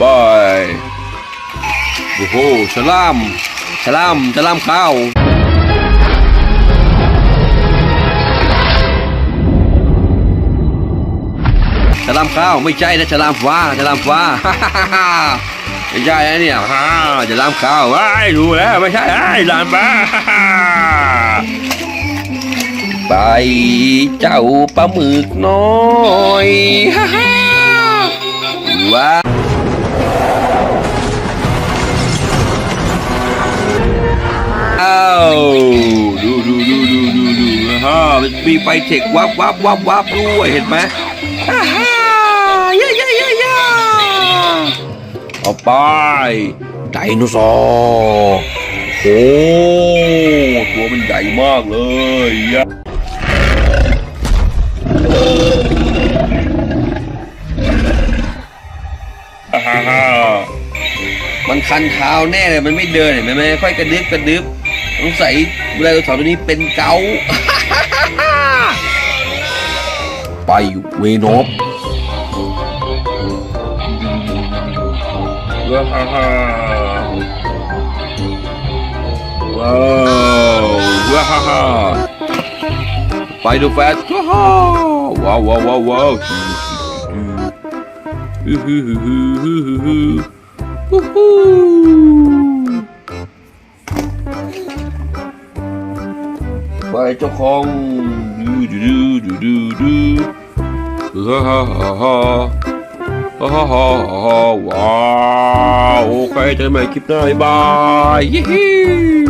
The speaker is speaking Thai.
บายโอ้โหฉลามฉลามฉลามขาวฉลามข้าวไม่ใช่นะฉลามฟ้าฉลามฟ้าไม่ใช่นะเนี่ยฮ่าฉลามขาวว้ายรู้แล้วไม่ใช่ไอ้ฉลามฟ้า ไปเจ้าปลาหมึกน้อยฮ่าฮ่าว้าอ้าวดูดูดูดูดูดูฮ่ามันมีไฟเทควับวับวับวับด้วยเห็นไหมฮ่าฮ่ายายายายาเอาไปไดโนเสาร์โอ้ตัวมันใหญ่มากเลยยะ อ่าฮ่าฮ่ามันคันเท้าแน่เลย มันไม่เดินเห็นไหมไม่ค่อยกระดึบกระดึบสงสัยไดโนเสาร์ตัวนี้เป็นเกาไปเวนอฟว้าวว้าว Final fast. Wow, wow, wow, wow. Vai, Chocong. Do, do, do, do, do. Ha, ha, ha, ha. ว้าวโอเคเจอกันใหม่คลิปหน้าบ๊ายบาย